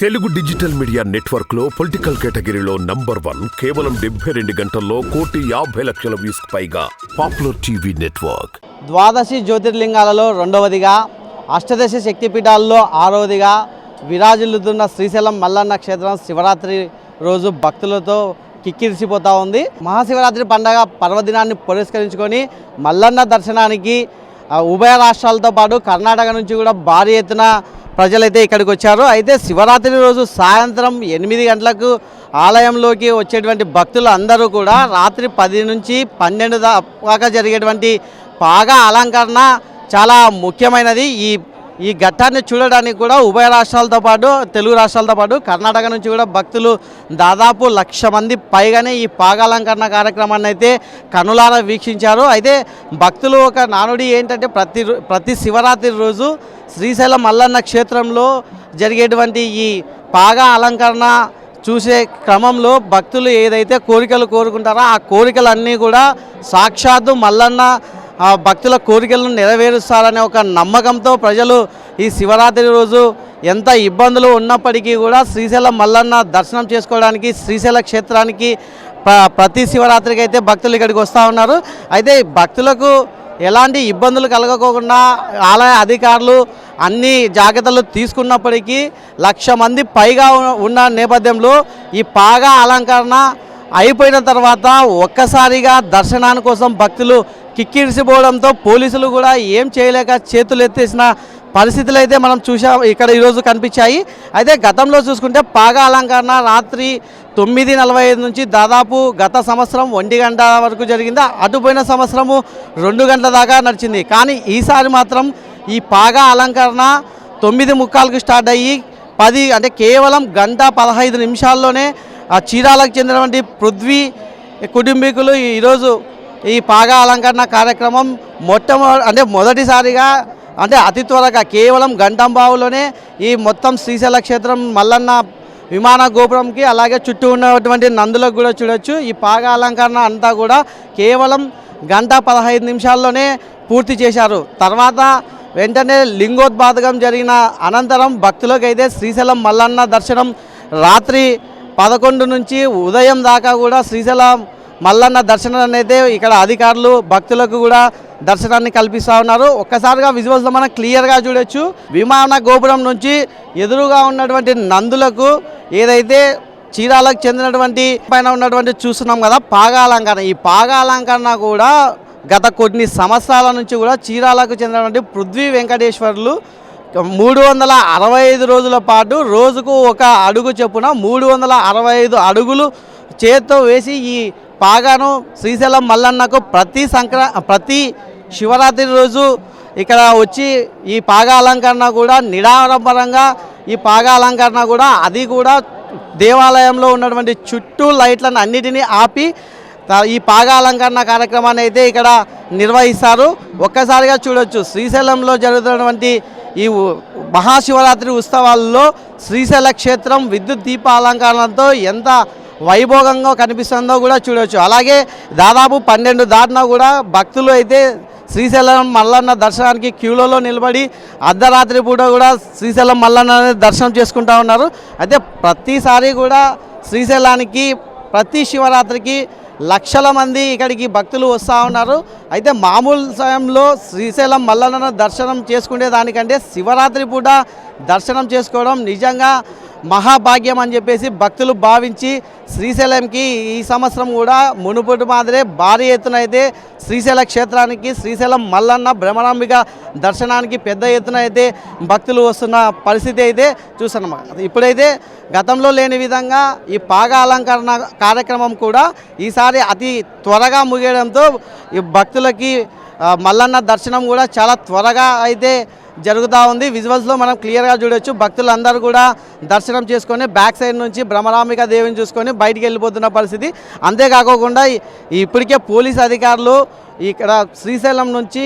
Telugu digital media నెట్వర్క్లో political కేటగిరీలో number one కేవలం డెబ్బై రెండు గంటల్లో కోటి యాభై లక్షల వ్యూస్ పైగా పాపులర్ టీవీ నెట్వర్క్. ద్వాదశి జ్యోతిర్లింగాలలో రెండవదిగా అష్టదశ శక్తిపీఠాల్లో ఆరవదిగా విరాజిల్లుతున్న శ్రీశైలం మల్లన్న క్షేత్రం శివరాత్రి రోజు భక్తులతో కిక్కిరిసిపోతూ ఉంది. మహాశివరాత్రి పండగ పర్వదినాన్ని పురస్కరించుకొని మల్లన్న దర్శనానికి ఉభయ రాష్ట్రాలతో పాటు కర్ణాటక నుంచి కూడా భారీ ఎత్తున ప్రజలైతే ఇక్కడికి వచ్చారు. అయితే శివరాత్రి రోజు సాయంత్రం ఎనిమిది గంటలకు ఆలయంలోకి వచ్చేటువంటి భక్తులు అందరూ కూడా రాత్రి పది నుంచి పన్నెండు దాకా జరిగేటువంటి పాగా అలంకరణ చాలా ముఖ్యమైనది. ఈ ఈ ఘట్టాన్ని చూడడానికి కూడా ఉభయ రాష్ట్రాలతో పాటు తెలుగు రాష్ట్రాలతో పాటు కర్ణాటక నుంచి కూడా భక్తులు దాదాపు లక్ష మంది పైగానే ఈ పాగాలంకరణ కార్యక్రమాన్ని అయితే కనులారా వీక్షించారు. అయితే భక్తులు ఒక నానుడి ఏంటంటే ప్రతి ప్రతి శివరాత్రి రోజు శ్రీశైలం మల్లన్న క్షేత్రంలో జరిగేటువంటి ఈ పాగా అలంకరణ చూసే క్రమంలో భక్తులు ఏదైతే కోరికలు కోరుకుంటారో ఆ కోరికలన్నీ కూడా సాక్షాత్తు మల్లన్న భక్తుల కోరికలను నెరవేరుస్తారనే ఒక నమ్మకంతో ప్రజలు ఈ శివరాత్రి రోజు ఎంత ఇబ్బందులు ఉన్నప్పటికీ కూడా శ్రీశైలం మల్లన్న దర్శనం చేసుకోవడానికి శ్రీశైల క్షేత్రానికి ప్రతి శివరాత్రికి అయితే భక్తులు ఇక్కడికి వస్తూ ఉన్నారు. అయితే భక్తులకు ఎలాంటి ఇబ్బందులు కలగకోకుండా ఆలయ అధికారులు అన్ని జాగ్రత్తలు తీసుకున్నప్పటికీ లక్ష మంది పైగా ఉన్న- ఉన్న నేపథ్యంలో ఈ పాగా అలంకరణ అయిపోయిన తర్వాత ఒక్కసారిగా దర్శనాని కోసం భక్తులు కిక్కిరిసిపోవడంతో పోలీసులు కూడా ఏం చేయలేక చేతులు ఎత్తేసిన పరిస్థితులు అయితే మనం చూసాం ఇక్కడ ఈరోజు కనిపించాయి. అయితే గతంలో చూసుకుంటే పాగా అలంకరణ రాత్రి తొమ్మిది నలభై ఐదు నుంచి దాదాపు గత సంవత్సరం ఒంటి గంట వరకు జరిగింది. అటుపోయిన సంవత్సరము రెండు గంటల దాకా నడిచింది. కానీ ఈసారి మాత్రం ఈ పాగా అలంకరణ తొమ్మిది ముక్కాలకు స్టార్ట్ అయ్యి పది అంటే కేవలం గంట పదహైదు నిమిషాల్లోనే ఆ చీరాలకు చెందినటువంటి పృథ్వీ కుటుంబీకులు ఈరోజు ఈ పాగా అలంకరణ కార్యక్రమం మొట్టమొదటి అంటే మొదటిసారిగా అంటే అతి త్వరగా కేవలం గంటంబావులోనే ఈ మొత్తం శ్రీశైల క్షేత్రం మల్లన్న విమాన గోపురంకి అలాగే చుట్టూ ఉన్నటువంటి నందులకు కూడా చూడొచ్చు. ఈ పాగా అలంకరణ అంతా కూడా కేవలం గంట పదహైదు నిమిషాల్లోనే పూర్తి చేశారు. తర్వాత వెంటనే లింగోద్బాదకం జరిగిన అనంతరం భక్తులకు అయితే శ్రీశైలం మల్లన్న దర్శనం రాత్రి పదకొండు నుంచి ఉదయం దాకా కూడా శ్రీశైలం మల్లన్న దర్శనాన్ని అయితే ఇక్కడ అధికారులు భక్తులకు కూడా దర్శనాన్ని కల్పిస్తూ ఉన్నారు. ఒక్కసారిగా విజువల్స్లో మనం క్లియర్గా చూడొచ్చు. విమాన గోపురం నుంచి ఎదురుగా ఉన్నటువంటి నందులకు ఏదైతే చీరాలకు చెందినటువంటి పైన ఉన్నటువంటి చూస్తున్నాం కదా పాగాలంకరణ ఈ పాగాలంకరణ కూడా గత కొన్ని సంవత్సరాల నుంచి కూడా చీరాలకు చెందినటువంటి పృథ్వీ వెంకటేశ్వర్లు మూడు వందల అరవై ఐదు రోజుల పాటు రోజుకు ఒక అడుగు చొప్పున మూడు వందల అరవై ఐదు అడుగులు చేత్తో వేసి ఈ పాగాను శ్రీశైలం మల్లన్నకు ప్రతి సంక్రా ప్రతి శివరాత్రి రోజు ఇక్కడ వచ్చి ఈ పాగా అలంకరణ కూడా నిడారంభరంగా ఈ పాగా అలంకరణ కూడా అది కూడా దేవాలయంలో ఉన్నటువంటి చుట్టూ లైట్లను అన్నిటినీ ఆపి ఈ పాగా అలంకరణ కార్యక్రమాన్ని అయితే ఇక్కడ నిర్వహిస్తారు. ఒక్కసారిగా చూడొచ్చు శ్రీశైలంలో జరుగుతున్నటువంటి ఈ మహాశివరాత్రి ఉత్సవాల్లో శ్రీశైల క్షేత్రం విద్యుత్ దీప అలంకరణతో ఎంత వైభోగంగా కనిపిస్తుందో కూడా చూడవచ్చు అలాగే దాదాపు పన్నెండు దాటినా కూడా భక్తులు అయితే శ్రీశైలం మల్లన్న దర్శనానికి క్యూలలో నిలబడి అర్ధరాత్రి పూట కూడా శ్రీశైలం మల్లన్న దర్శనం చేసుకుంటా ఉన్నారు. అయితే ప్రతిసారి కూడా శ్రీశైలానికి ప్రతి శివరాత్రికి లక్షల మంది ఇక్కడికి భక్తులు వస్తూ ఉన్నారు. అయితే మామూలు సమయంలో శ్రీశైలం మల్లన్న దర్శనం చేసుకునే దానికంటే శివరాత్రి పూట దర్శనం చేసుకోవడం నిజంగా మహాభాగ్యం అని చెప్పేసి భక్తులు భావించి శ్రీశైలంకి ఈ సంవత్సరం కూడా మునుపటి మాదిరే భారీ ఎత్తున అయితే శ్రీశైల క్షేత్రానికి శ్రీశైలం మల్లన్న భ్రమరాంబిక దర్శనానికి పెద్ద ఎత్తున అయితే భక్తులు వస్తున్న పరిస్థితి అయితే చూస్తున్నాం ఇప్పుడైతే గతంలో లేని విధంగా ఈ పాగ అలంకరణ కార్యక్రమం కూడా ఈసారి అతి త్వరగా ముగియడంతో ఈ భక్తులకి మల్లన్న దర్శనం కూడా చాలా త్వరగా అయితే జరుగుతూ ఉంది. విజువల్స్లో మనం క్లియర్గా చూడొచ్చు. భక్తులందరూ కూడా దర్శనం చేసుకొని బ్యాక్ సైడ్ నుంచి భ్రమరాంబిక దేవిని చూసుకొని బయటికి వెళ్ళిపోతున్న పరిస్థితి. అంతేకాకుండా ఇప్పటికే పోలీస్ అధికారులు ఇక్కడ శ్రీశైలం నుంచి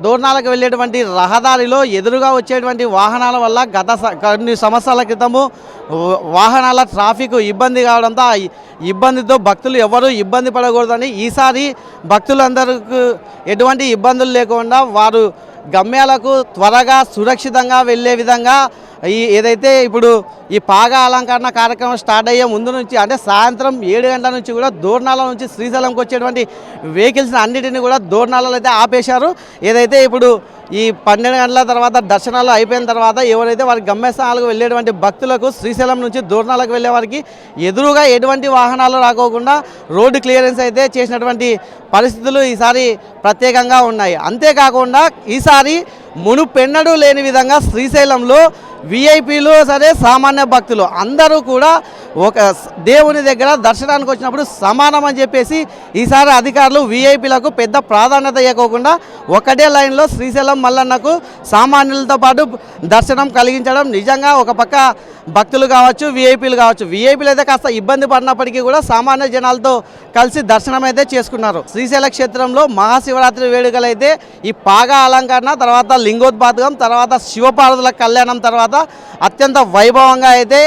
దూరణాలకు వెళ్ళేటువంటి రహదారిలో ఎదురుగా వచ్చేటువంటి వాహనాల వల్ల గత స- కొన్ని సంవత్సరాల క్రితము వాహనాల ట్రాఫిక్ ఇబ్బంది కావడంతో ఆ ఇబ్బందితో భక్తులు ఎవరు ఇబ్బంది పడకూడదని ఈసారి భక్తులందరికీ ఎటువంటి ఇబ్బందులు లేకుండా వారు గమ్యాలకు త్వరగా సురక్షితంగా వెళ్ళే విధంగా ఈ ఏదైతే ఇప్పుడు ఈ పాగా అలంకరణ కార్యక్రమం స్టార్ట్ అయ్యే ముందు నుంచి అంటే సాయంత్రం ఏడు గంటల నుంచి కూడా దూర్నాల నుంచి శ్రీశైలంకి వచ్చేటువంటి వెహికల్స్ అన్నిటిని కూడా దూర్నాలలో అయితే ఆపేశారు. ఏదైతే ఇప్పుడు ఈ పన్నెండు గంటల తర్వాత దర్శనాలు అయిపోయిన తర్వాత ఎవరైతే వారి గమ్యస్థానాలకు వెళ్ళేటువంటి భక్తులకు శ్రీశైలం నుంచి దూరణాలకు వెళ్ళే వారికి ఎదురుగా ఎటువంటి వాహనాలు రాకోకుండా రోడ్డు క్లియరెన్స్ అయితే చేసినటువంటి పరిస్థితులు ఈసారి ప్రత్యేకంగా ఉన్నాయి. అంతేకాకుండా ఈసారి మునుపెన్నడూ లేని విధంగా శ్రీశైలంలో విఐపీలు సరే సామాన్య భక్తులు. అందరూ కూడా ఒక దేవుని దగ్గర దర్శనానికి వచ్చినప్పుడు సమానం అని చెప్పేసి ఈసారి అధికారులు విఐపీలకు పెద్ద ప్రాధాన్యత ఇవ్వకోకుండా ఒకటే లైన్లో శ్రీశైలం మల్లన్నకు సామాన్యులతో పాటు దర్శనం కలిగించడం నిజంగా ఒక పక్క భక్తులు కావచ్చు విఐపీలు కావచ్చు. విఐపీలు అయితే కాస్త ఇబ్బంది పడినప్పటికీ కూడా సామాన్య జనాలతో కలిసి దర్శనం అయితే చేసుకున్నారు. శ్రీశైల క్షేత్రంలో మహాశివరాత్రి వేడుకలు అయితే ఈ పాగా అలంకరణ తర్వాత లింగోద్పాదకం తర్వాత శివపార్వతుల కళ్యాణం తర్వాత తర్వాత అత్యంత వైభవంగా అయితే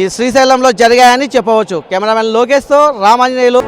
ఈ శ్రీశైలంలో జరిగాయని చెప్పవచ్చు. కెమెరామెన్ లోకేష్తో రామాంజనేయులు